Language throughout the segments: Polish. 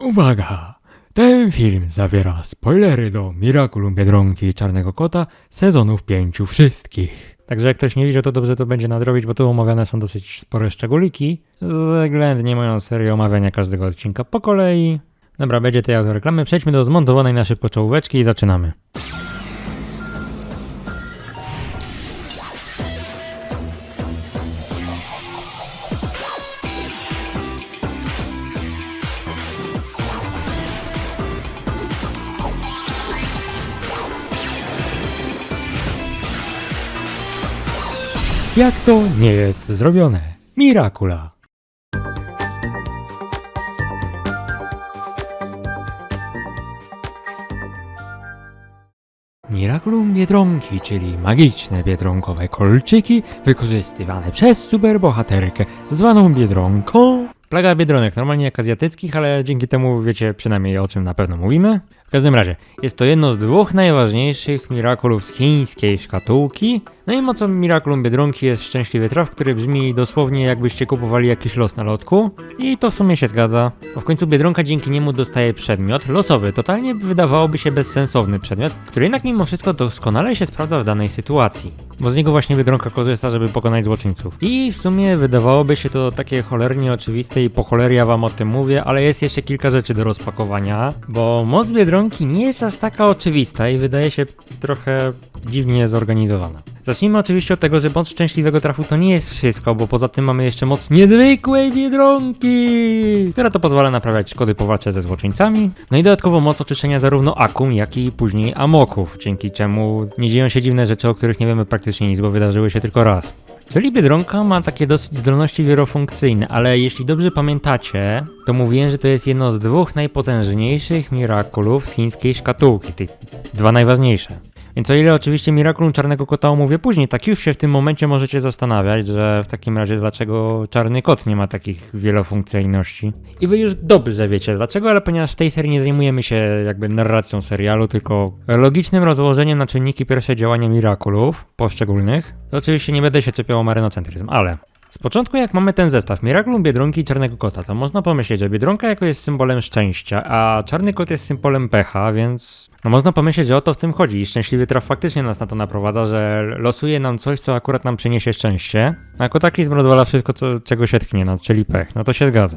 Uwaga! Ten film zawiera spoilery do Miraculum Biedronki i Czarnego Kota sezonów pięciu wszystkich. Także jak ktoś nie widział, to dobrze to będzie nadrobić, bo tu omawiane są dosyć spore szczególiki, względnie moją serię omawiania każdego odcinka po kolei. Dobra, będzie tej autoreklamy. Przejdźmy do zmontowanej na szybko czołóweczki i zaczynamy. Jak to nie jest zrobione? Mirakula. Miraculum Biedronki, czyli magiczne biedronkowe kolczyki wykorzystywane przez superbohaterkę zwaną Biedronką. Plaga biedronek, normalnie jak azjatyckich, ale dzięki temu wiecie przynajmniej o czym na pewno mówimy. W każdym razie, jest to jedno z dwóch najważniejszych mirakulów z chińskiej szkatułki. No i mocą mirakulum Biedronki jest szczęśliwy traf, który brzmi dosłownie jakbyście kupowali jakiś los na lotku. I to w sumie się zgadza. Bo w końcu Biedronka dzięki niemu dostaje przedmiot losowy, totalnie wydawałoby się bezsensowny przedmiot, który jednak mimo wszystko doskonale się sprawdza w danej sytuacji. Bo z niego właśnie Biedronka korzysta, żeby pokonać złoczyńców. I w sumie wydawałoby się to takie cholernie oczywiste i po cholerę ja wam o tym mówię, ale jest jeszcze kilka rzeczy do rozpakowania, bo moc Biedronki nie jest aż taka oczywista i wydaje się trochę dziwnie zorganizowana. Zacznijmy oczywiście od tego, że moc szczęśliwego trafu to nie jest wszystko, bo poza tym mamy jeszcze moc niezwykłej Biedronki, która to pozwala naprawiać szkody po walce ze złoczyńcami. No i dodatkowo moc oczyszczenia zarówno akum, jak i później amoków, dzięki czemu nie dzieją się dziwne rzeczy, o których nie wiemy praktycznie nic, bo wydarzyły się tylko raz. Czyli Biedronka ma takie dosyć zdolności wielofunkcyjne, ale jeśli dobrze pamiętacie, to mówiłem, że to jest jedno z dwóch najpotężniejszych mirakulów z chińskiej szkatułki, tych dwa najważniejsze. Więc o ile oczywiście Miraculum Czarnego Kota omówię później, tak już się w tym momencie możecie zastanawiać, że w takim razie dlaczego Czarny Kot nie ma takich wielofunkcyjności. I wy już dobrze wiecie dlaczego, ale ponieważ w tej serii nie zajmujemy się jakby narracją serialu, tylko logicznym rozłożeniem na czynniki pierwsze działania Miraculów poszczególnych, to oczywiście nie będę się czepiał o marynocentryzm, ale... Z początku jak mamy ten zestaw Miraculum Biedronki i Czarnego Kota, to można pomyśleć, że Biedronka jako jest symbolem szczęścia, a Czarny Kot jest symbolem pecha, więc no można pomyśleć, że o to w tym chodzi i szczęśliwy traf faktycznie nas na to naprowadza, że losuje nam coś, co akurat nam przyniesie szczęście, a kataklizm rozwala wszystko, co, czego się tknie, no, czyli pech, no to się zgadza.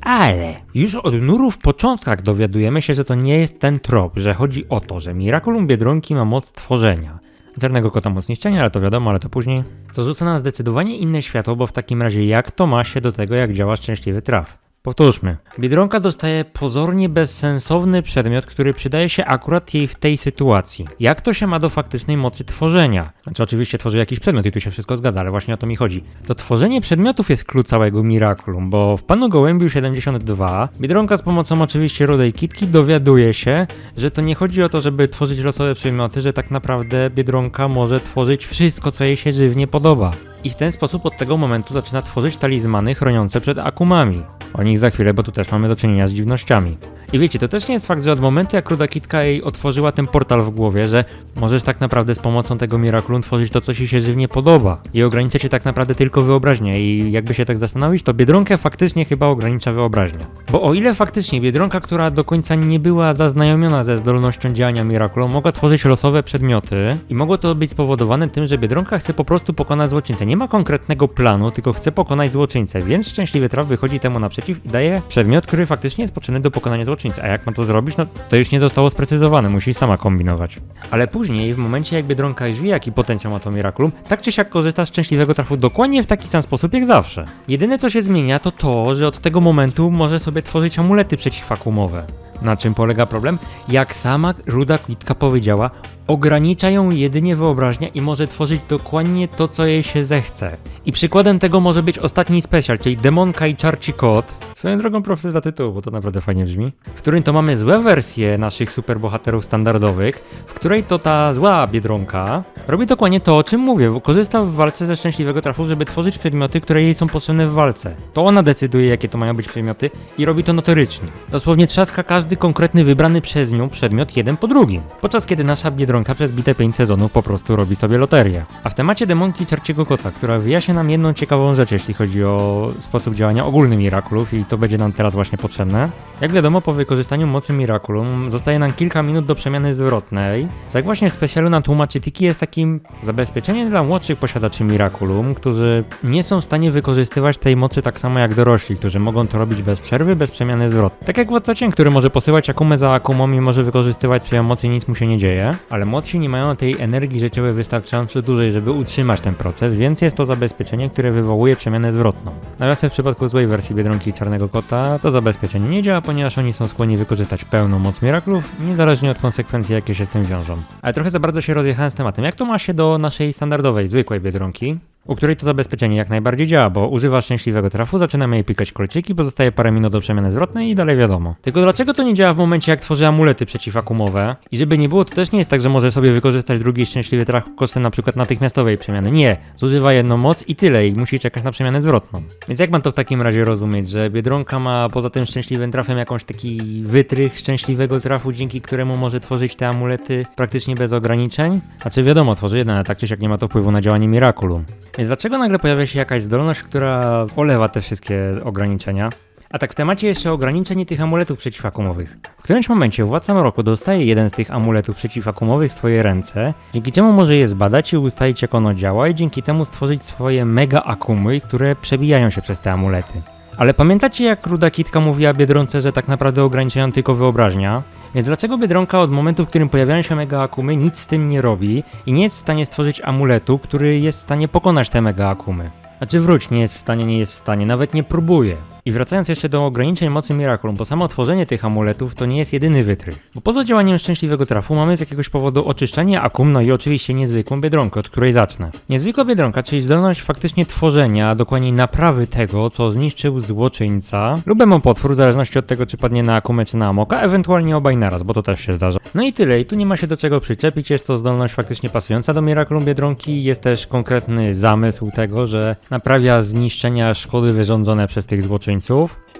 Ale już od nurów w początkach dowiadujemy się, że to nie jest ten trop, że chodzi o to, że Miraculum Biedronki ma moc tworzenia. Czarnego kota moc niszczenia, ale to wiadomo, ale to później. Co rzuca na zdecydowanie inne światło, bo w takim razie jak to ma się do tego, jak działa szczęśliwy traf? Powtórzmy. Biedronka dostaje pozornie bezsensowny przedmiot, który przydaje się akurat jej w tej sytuacji. Jak to się ma do faktycznej mocy tworzenia? Znaczy oczywiście tworzy jakiś przedmiot i tu się wszystko zgadza, ale właśnie o to mi chodzi. To tworzenie przedmiotów jest klucz całego Miraculum, bo w Panu Gołębiu 72 Biedronka z pomocą oczywiście Rudej Kitki dowiaduje się, że to nie chodzi o to, żeby tworzyć losowe przedmioty, że tak naprawdę Biedronka może tworzyć wszystko, co jej się żywnie podoba. I w ten sposób od tego momentu zaczyna tworzyć talizmany chroniące przed akumami. O nich za chwilę, bo tu też mamy do czynienia z dziwnościami. I wiecie, to też nie jest fakt, że od momentu jak Ruda Kitka jej otworzyła ten portal w głowie, że możesz tak naprawdę z pomocą tego Miraculum tworzyć to, co ci się żywnie podoba. I ogranicza cię tak naprawdę tylko wyobraźnia. I jakby się tak zastanowić, to Biedronkę faktycznie chyba ogranicza wyobraźnia. Bo o ile faktycznie Biedronka, która do końca nie była zaznajomiona ze zdolnością działania Miraculum, mogła tworzyć losowe przedmioty i mogło to być spowodowane tym, że Biedronka chce po prostu pokonać złoczyńcę. Nie ma konkretnego planu, tylko chce pokonać złoczyńcę, więc szczęśliwy traf wychodzi temu naprzeciw i daje przedmiot, który faktycznie jest potrzebny do pokonania złoczyńcy. A jak ma to zrobić, no to już nie zostało sprecyzowane, musi sama kombinować. Ale później, w momencie jak Biedronka już wie, jaki potencjał ma to Miraculum, tak czy siak korzysta z szczęśliwego trafu dokładnie w taki sam sposób jak zawsze. Jedyne co się zmienia to to, że od tego momentu może sobie tworzyć amulety przeciwakumowe. Na czym polega problem? Jak sama Ruda Kwitka powiedziała, ogranicza ją jedynie wyobraźnia i może tworzyć dokładnie to, co jej się zechce. I przykładem tego może być ostatni special, czyli Demonka i Czarci Kot. Swoją drogą profil dla tytułu, bo to naprawdę fajnie brzmi. W którym to mamy złe wersje naszych superbohaterów standardowych, w której to ta zła Biedronka robi dokładnie to, o czym mówię. Korzysta w walce ze szczęśliwego trafu, żeby tworzyć przedmioty, które jej są potrzebne w walce. To ona decyduje, jakie to mają być przedmioty i robi to notorycznie. Dosłownie trzaska każdy konkretny wybrany przez nią przedmiot jeden po drugim. Podczas kiedy nasza Biedronka przez bite 5 sezonów po prostu robi sobie loterię. A w temacie demonki Czarciego Kota, która wyjaśnia nam jedną ciekawą rzecz, jeśli chodzi o sposób działania ogólny Miraculów i to będzie nam teraz właśnie potrzebne, Jak wiadomo, po wykorzystaniu mocy Miraculum zostaje nam kilka minut do przemiany zwrotnej. Jak właśnie w specjalu nam tłumaczy Tiki jest takim zabezpieczeniem dla młodszych posiadaczy Miraculum, którzy nie są w stanie wykorzystywać tej mocy tak samo jak dorośli, którzy mogą to robić bez przerwy, bez przemiany zwrotnej. Tak jak Władca Cień, który może posyłać akumę za akumą i może wykorzystywać swoją moc i nic mu się nie dzieje, ale młodsi nie mają tej energii życiowej wystarczająco dużej, żeby utrzymać ten proces, więc jest to zabezpieczenie, które wywołuje przemianę zwrotną. Natomiast w przypadku złej wersji Biedronki i Czarnego Kota to zabezpieczenie nie działa, ponieważ oni są skłonni wykorzystać pełną moc Miraklów, niezależnie od konsekwencji, jakie się z tym wiążą. Ale trochę za bardzo się rozjechałem z tematem. Jak to ma się do naszej standardowej, zwykłej Biedronki? U której to zabezpieczenie jak najbardziej działa, bo używa szczęśliwego trafu, zaczynamy jej pikać kolczyki, pozostaje parę minut do przemiany zwrotnej i dalej wiadomo. Tylko dlaczego to nie działa w momencie jak tworzy amulety przeciwakumowe? I żeby nie było, to też nie jest tak, że może sobie wykorzystać drugi szczęśliwy traf kosztem na przykład natychmiastowej przemiany. Nie, zużywa jedną moc i tyle i musi czekać na przemianę zwrotną. Więc jak mam to w takim razie rozumieć, że Biedronka ma poza tym szczęśliwym trafem jakąś taki wytrych szczęśliwego trafu, dzięki któremu może tworzyć te amulety praktycznie bez ograniczeń? Znaczy wiadomo, tworzy jeden, ale tak czy siak nie ma to wpływu na działanie Miraculum. Więc dlaczego nagle pojawia się jakaś zdolność, która olewa te wszystkie ograniczenia? A tak w temacie jeszcze ograniczeń tych amuletów przeciwakumowych. W którymś momencie władca Mroku dostaje jeden z tych amuletów przeciwakumowych w swoje ręce, dzięki czemu może je zbadać i ustalić jak ono działa i dzięki temu stworzyć swoje mega akumy, które przebijają się przez te amulety. Ale pamiętacie jak Ruda Kitka mówiła Biedronce, że tak naprawdę ograniczają tylko wyobraźnia? Więc dlaczego Biedronka od momentu, w którym pojawiają się mega akumy, nic z tym nie robi i nie jest w stanie stworzyć amuletu, który jest w stanie pokonać te mega akumy? Znaczy wróć, nie jest w stanie, nie jest w stanie, nawet nie próbuje. I wracając jeszcze do ograniczeń mocy Miraculum, bo samo tworzenie tych amuletów to nie jest jedyny wytrych. Bo poza działaniem szczęśliwego trafu mamy z jakiegoś powodu oczyszczanie akum, no i oczywiście niezwykłą biedronkę, od której zacznę. Niezwykła biedronka, czyli zdolność faktycznie tworzenia, a dokładniej naprawy tego, co zniszczył złoczyńca lub potwór, w zależności od tego, czy padnie na akumę, czy na amoka, ewentualnie obaj naraz, bo to też się zdarza. No i tyle, i tu nie ma się do czego przyczepić, jest to zdolność faktycznie pasująca do Miraculum Biedronki, jest też konkretny zamysł tego, że naprawia zniszczenia szkody wyrządzone przez tych złoczyńców,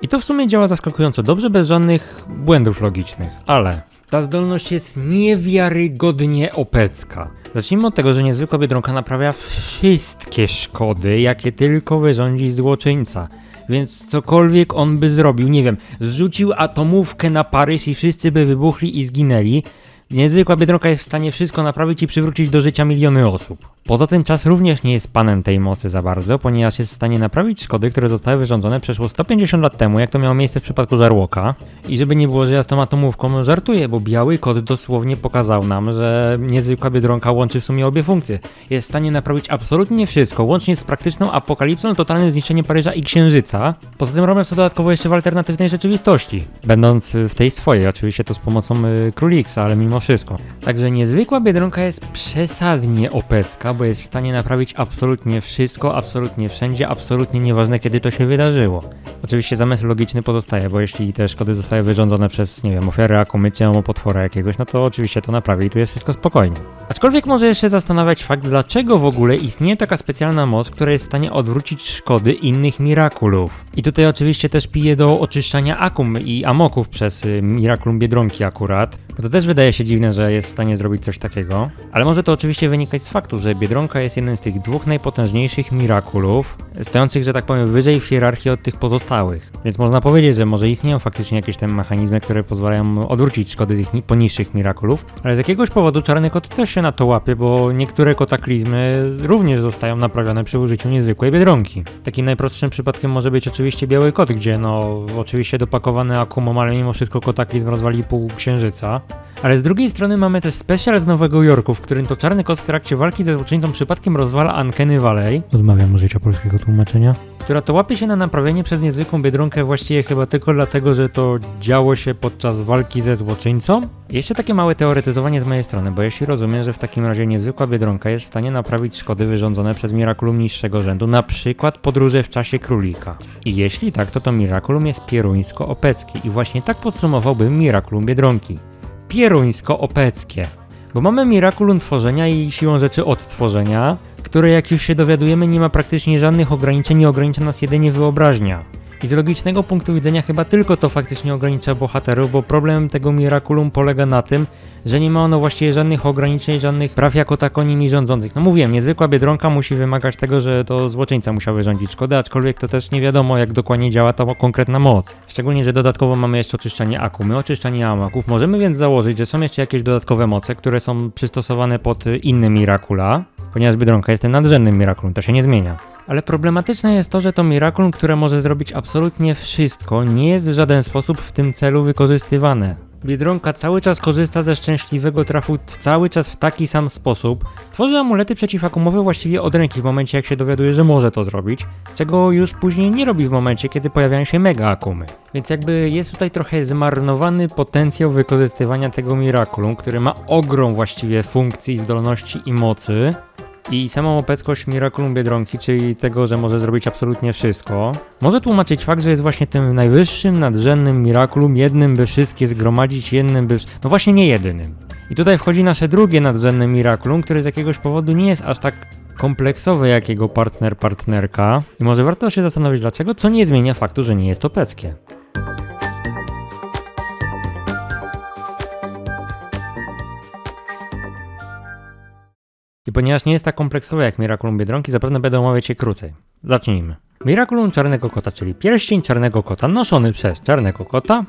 i to w sumie działa zaskakująco dobrze, bez żadnych błędów logicznych. Ale ta zdolność jest niewiarygodnie opecka. Zacznijmy od tego, że niezwykła Biedronka naprawia wszystkie szkody, jakie tylko wyrządzi złoczyńca. Więc cokolwiek on by zrobił, nie wiem, zrzucił atomówkę na Paryż i wszyscy by wybuchli i zginęli, Niezwykła Biedronka jest w stanie wszystko naprawić i przywrócić do życia miliony osób. Poza tym czas również nie jest panem tej mocy za bardzo, ponieważ jest w stanie naprawić szkody, które zostały wyrządzone przeszło 150 lat temu, jak to miało miejsce w przypadku Żarłoka. I żeby nie było, że ja z tą atomówką żartuję, bo biały kod dosłownie pokazał nam, że niezwykła Biedronka łączy w sumie obie funkcje. Jest w stanie naprawić absolutnie wszystko, łącznie z praktyczną apokalipsą, totalnym zniszczeniem Paryża i Księżyca. Poza tym robiąc to dodatkowo jeszcze w alternatywnej rzeczywistości, będąc w tej swojej, oczywiście to z pomocą y, Króliksa, ale mimo wszystko. Także niezwykła Biedronka jest przesadnie opecka, bo jest w stanie naprawić absolutnie wszystko, absolutnie wszędzie, absolutnie nieważne kiedy to się wydarzyło. Oczywiście zamysł logiczny pozostaje, bo jeśli te szkody zostały wyrządzone przez, nie wiem, ofiarę akumycie, potwora jakiegoś, no to oczywiście to naprawi i tu jest wszystko spokojnie. Aczkolwiek może jeszcze zastanawiać fakt, dlaczego w ogóle istnieje taka specjalna moc, która jest w stanie odwrócić szkody innych Mirakulów. I tutaj oczywiście też pije do oczyszczania akum i amoków przez y, Miraculum Biedronki akurat, bo to też wydaje się dziwne, że jest w stanie zrobić coś takiego. Ale może to oczywiście wynikać z faktu, że Biedronka jest jeden z tych dwóch najpotężniejszych Mirakulów, stojących, że tak powiem, wyżej w hierarchii od tych pozostałych. Więc można powiedzieć, że może istnieją faktycznie jakieś tam mechanizmy, które pozwalają odwrócić szkody tych ni- poniższych Mirakulów, ale z jakiegoś powodu Czarny Kot też się na to łapie, bo niektóre kotaklizmy również zostają naprawione przy użyciu niezwykłej Biedronki. Takim najprostszym przypadkiem może być oczywiście Biały Kot, gdzie no oczywiście dopakowany akumą, ale mimo wszystko kotaklizm rozwali pół księżyca. Ale z drugiej strony mamy też special z Nowego Jorku, w którym to Czarny Kot w trakcie walki ze złoczyńcą przypadkiem rozwala Ankeny Valley. Odmawiam użycia polskiego tłumaczenia. Która to łapie się na naprawienie przez niezwykłą Biedronkę właściwie chyba tylko dlatego, że to działo się podczas walki ze złoczyńcą? Jeszcze takie małe teoretyzowanie z mojej strony, bo jeśli rozumiem, że w takim razie niezwykła Biedronka jest w stanie naprawić szkody wyrządzone przez Miraculum niższego rzędu, na przykład podróże w czasie królika. I jeśli tak, to to Miraculum jest pieruńsko opeckie i właśnie tak podsumowałbym Miraculum Biedronki. Pieruńsko-opeckie. Bo mamy Miraculum tworzenia i siłą rzeczy odtworzenia, które jak już się dowiadujemy nie ma praktycznie żadnych ograniczeń i ogranicza nas jedynie wyobraźnia. I z logicznego punktu widzenia chyba tylko to faktycznie ogranicza bohaterów, bo problem tego Miraculum polega na tym, że nie ma ono właściwie żadnych ograniczeń, żadnych praw jako tako nimi rządzących. No mówiłem, niezwykła Biedronka musi wymagać tego, że to złoczyńca musiał wyrządzić szkodę, aczkolwiek to też nie wiadomo jak dokładnie działa ta konkretna moc. Szczególnie, że dodatkowo mamy jeszcze oczyszczanie akumy, oczyszczanie amaków. Możemy więc założyć, że są jeszcze jakieś dodatkowe moce, które są przystosowane pod y, inne Miracula, ponieważ Biedronka jest tym nadrzędnym Miraculum, to się nie zmienia. Ale problematyczne jest to, że to Miraculum, które może zrobić absolutnie wszystko, nie jest w żaden sposób w tym celu wykorzystywane. Biedronka cały czas korzysta ze szczęśliwego trafu w cały czas w taki sam sposób. Tworzy amulety przeciwakumowe właściwie od ręki w momencie jak się dowiaduje, że może to zrobić, czego już później nie robi w momencie, kiedy pojawiają się mega akumy. Więc jakby jest tutaj trochę zmarnowany potencjał wykorzystywania tego Miraculum, który ma ogrom właściwie funkcji, zdolności i mocy. I samą opeckość Miraculum Biedronki, czyli tego, że może zrobić absolutnie wszystko, może tłumaczyć fakt, że jest właśnie tym najwyższym, nadrzędnym Miraculum, jednym by wszystkie zgromadzić, jednym by... No właśnie nie jedynym. I tutaj wchodzi nasze drugie nadrzędne Miraculum, które z jakiegoś powodu nie jest aż tak kompleksowe jak jego partner, partnerka. I może warto się zastanowić dlaczego, co nie zmienia faktu, że nie jest opeckie. I ponieważ nie jest tak kompleksowe jak Miraculum Biedronki, zapewne będę omawiać je krócej. Zacznijmy. Miraculum Czarnego Kota, czyli pierścień Czarnego Kota noszony przez Czarnego Kota,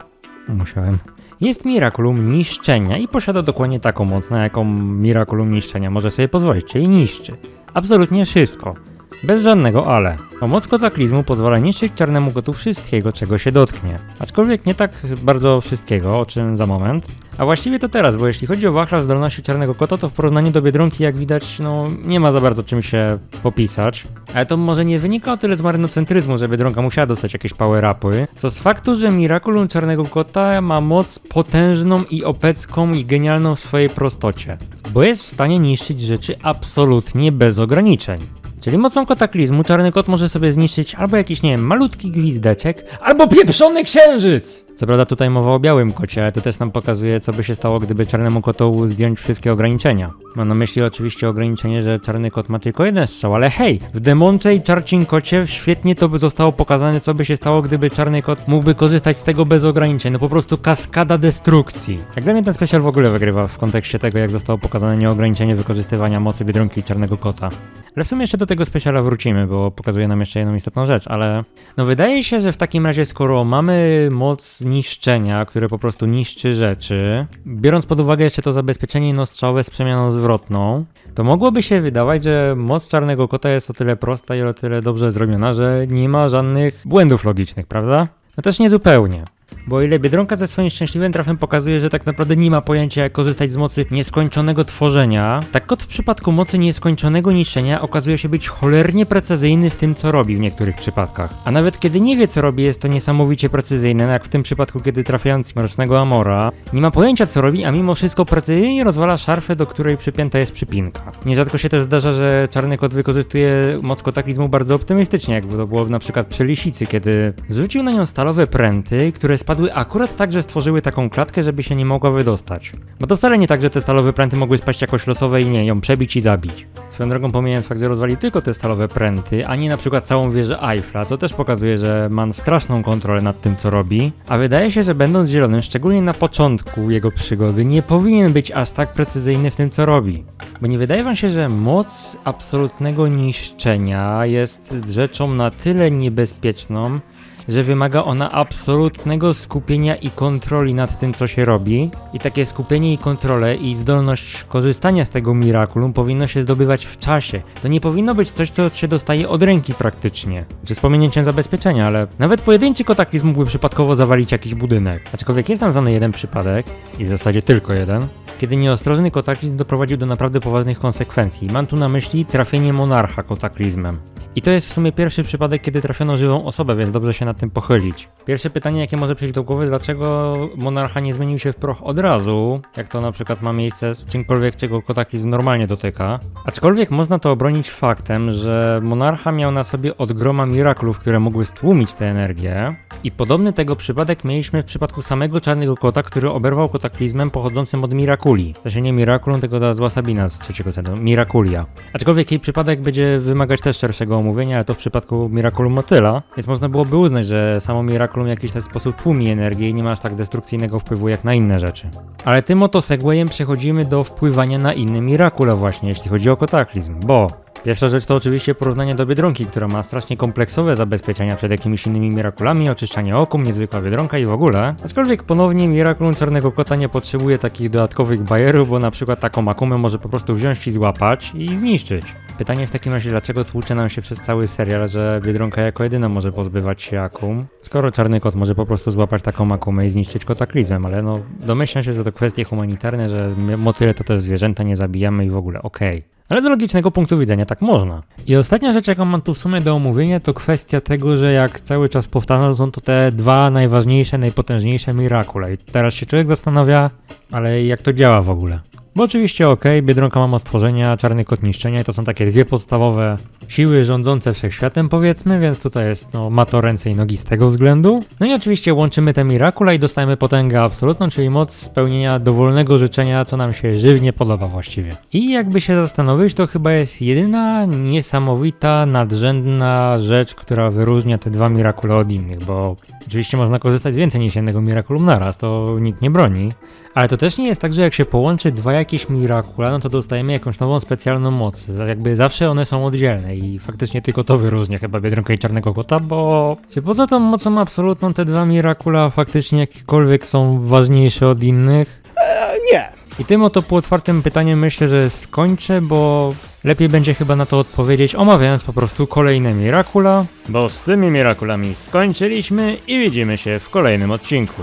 musiałem, jest Miraculum niszczenia i posiada dokładnie taką moc, na jaką Miraculum niszczenia może sobie pozwolić, czyli niszczy. Absolutnie wszystko. Bez żadnego ale. O moc kataklizmu pozwala niszczyć czarnemu kotu wszystkiego, czego się dotknie. Aczkolwiek nie tak bardzo wszystkiego, o czym za moment. A właściwie to teraz, bo jeśli chodzi o wachlarz zdolności czarnego kota, to w porównaniu do Biedronki, jak widać, no nie ma za bardzo czym się popisać. Ale to może nie wynika o tyle z marynocentryzmu, że Biedronka musiała dostać jakieś power-upy, co z faktu, że Miraculum czarnego kota ma moc potężną i opecką i genialną w swojej prostocie. Bo jest w stanie niszczyć rzeczy absolutnie bez ograniczeń. Czyli mocą kataklizmu czarny kot może sobie zniszczyć albo jakiś, nie wiem, malutki gwizdeczek, albo pieprzony księżyc! Co prawda tutaj mowa o białym kocie, ale to też nam pokazuje, co by się stało, gdyby czarnemu kotowi zdjąć wszystkie ograniczenia. Mam na myśli oczywiście ograniczenie, że czarny kot ma tylko jeden strzał, ale hej, w demonce i czarcim kocie świetnie to by zostało pokazane, co by się stało, gdyby czarny kot mógłby korzystać z tego bez ograniczeń. No po prostu kaskada destrukcji. Jak dla mnie ten specjal w ogóle wygrywa w kontekście tego, jak zostało pokazane nieograniczenie wykorzystywania mocy Biedronki i czarnego kota. Ale w sumie jeszcze do tego specjala wrócimy, bo pokazuje nam jeszcze jedną istotną rzecz, ale no wydaje się, że w takim razie skoro mamy moc niszczenia, które po prostu niszczy rzeczy, biorąc pod uwagę jeszcze to zabezpieczenie nostrzałowe z przemianą zwrotną, to mogłoby się wydawać, że moc czarnego kota jest o tyle prosta i o tyle dobrze zrobiona, że nie ma żadnych błędów logicznych, prawda? No też nie zupełnie. Bo ile Biedronka ze swoim szczęśliwym trafem pokazuje, że tak naprawdę nie ma pojęcia jak korzystać z mocy nieskończonego tworzenia, tak kot w przypadku mocy nieskończonego niszczenia okazuje się być cholernie precyzyjny w tym co robi w niektórych przypadkach. A nawet kiedy nie wie co robi jest to niesamowicie precyzyjne, jak w tym przypadku kiedy trafiając Mrocznego Amora, nie ma pojęcia co robi, a mimo wszystko precyzyjnie rozwala szarfę, do której przypięta jest przypinka. Nierzadko się też zdarza, że czarny kot wykorzystuje moc kotaklizmu bardzo optymistycznie, jakby to było na przykład przy lisicy, kiedy zrzucił na nią stalowe pręty, które spadły akurat tak, że stworzyły taką klatkę, żeby się nie mogła wydostać. Bo to wcale nie tak, że te stalowe pręty mogły spaść jakoś losowe i nie, ją przebić i zabić. Swoją drogą pomijając fakt, że rozwali tylko te stalowe pręty, a nie na przykład całą wieżę Eiffla, co też pokazuje, że ma straszną kontrolę nad tym, co robi. A wydaje się, że będąc zielonym, szczególnie na początku jego przygody, nie powinien być aż tak precyzyjny w tym, co robi. Bo nie wydaje wam się, że moc absolutnego niszczenia jest rzeczą na tyle niebezpieczną, że wymaga ona absolutnego skupienia i kontroli nad tym, co się robi. I takie skupienie i kontrolę i zdolność korzystania z tego Miraculum powinno się zdobywać w czasie. To nie powinno być coś, co się dostaje od ręki praktycznie. Czy z pominięciem zabezpieczenia, ale nawet pojedynczy kotaklizm mógłby przypadkowo zawalić jakiś budynek. Aczkolwiek jest nam znany jeden przypadek, i w zasadzie tylko jeden, kiedy nieostrożny kotaklizm doprowadził do naprawdę poważnych konsekwencji. Mam tu na myśli trafienie monarcha kotaklizmem. I to jest w sumie pierwszy przypadek, kiedy trafiono żywą osobę, więc dobrze się nad tym pochylić. Pierwsze pytanie, jakie może przyjść do głowy, dlaczego monarcha nie zmienił się w proch od razu, jak to na przykład ma miejsce z czymkolwiek, czego kotaklizm normalnie dotyka. Aczkolwiek można to obronić faktem, że monarcha miał na sobie od groma miraklów, które mogły stłumić tę energię. I podobny tego przypadek mieliśmy w przypadku samego czarnego kota, który oberwał kotaklizmem pochodzącym od Mirakuli. To się nie Miraculum, tylko ta zła Sabina z trzeciego sezonu. Mirakulia. Aczkolwiek jej przypadek będzie wymagać też szerszego omówienia, ale to w przypadku Miraculum Motyla, więc można byłoby uznać, że samo Miraculum w jakiś ten sposób tłumi energię i nie ma aż tak destrukcyjnego wpływu jak na inne rzeczy. Ale tym oto segwayem przechodzimy do wpływania na inne Miracula właśnie, jeśli chodzi o kataklizm, bo Pierwsza rzecz to oczywiście porównanie do Biedronki, która ma strasznie kompleksowe zabezpieczenia przed jakimiś innymi Mirakulami, oczyszczanie okum, niezwykła Biedronka i w ogóle. Aczkolwiek ponownie Miraculum Czarnego Kota nie potrzebuje takich dodatkowych bajerów, bo na przykład taką akumę może po prostu wziąć i złapać i zniszczyć. Pytanie w takim razie, dlaczego tłucze nam się przez cały serial, że Biedronka jako jedyna może pozbywać się akum, skoro Czarny Kot może po prostu złapać taką akumę i zniszczyć kotaklizmem, ale no domyślam się, że to kwestie humanitarne, że motyle to też zwierzęta, nie zabijamy i w ogóle okej. Ale z logicznego punktu widzenia tak można. I ostatnia rzecz, jaką mam tu w sumie do omówienia, to kwestia tego, że jak cały czas powtarzam, są to te dwa najważniejsze, najpotężniejsze Miracula. I teraz się człowiek zastanawia, ale jak to działa w ogóle? Bo oczywiście okej, Biedronka ma moc stworzenia, Czarny Kot niszczenia i to są takie dwie podstawowe siły rządzące wszechświatem powiedzmy, więc tutaj jest, no, ma to ręce i nogi z tego względu. No i oczywiście łączymy te Miracula i dostajemy potęgę absolutną, czyli moc spełnienia dowolnego życzenia, co nam się żywnie podoba właściwie. I jakby się zastanowić, to chyba jest jedyna niesamowita, nadrzędna rzecz, która wyróżnia te dwa Miracula od innych, bo oczywiście można korzystać z więcej niż jednego Miraculum naraz, to nikt nie broni. Ale to też nie jest tak, że jak się połączy dwa jakieś Miracula, no to dostajemy jakąś nową specjalną moc. Jakby zawsze one są oddzielne i faktycznie tylko to wyróżnia chyba Biedronkę i Czarnego Kota, bo czy poza tą mocą absolutną te dwa Miracula faktycznie jakiekolwiek są ważniejsze od innych? E, nie. I tym oto półotwartym pytaniem myślę, że skończę, bo lepiej będzie chyba na to odpowiedzieć, omawiając po prostu kolejne Miracula. Bo z tymi Miraculami skończyliśmy i widzimy się w kolejnym odcinku.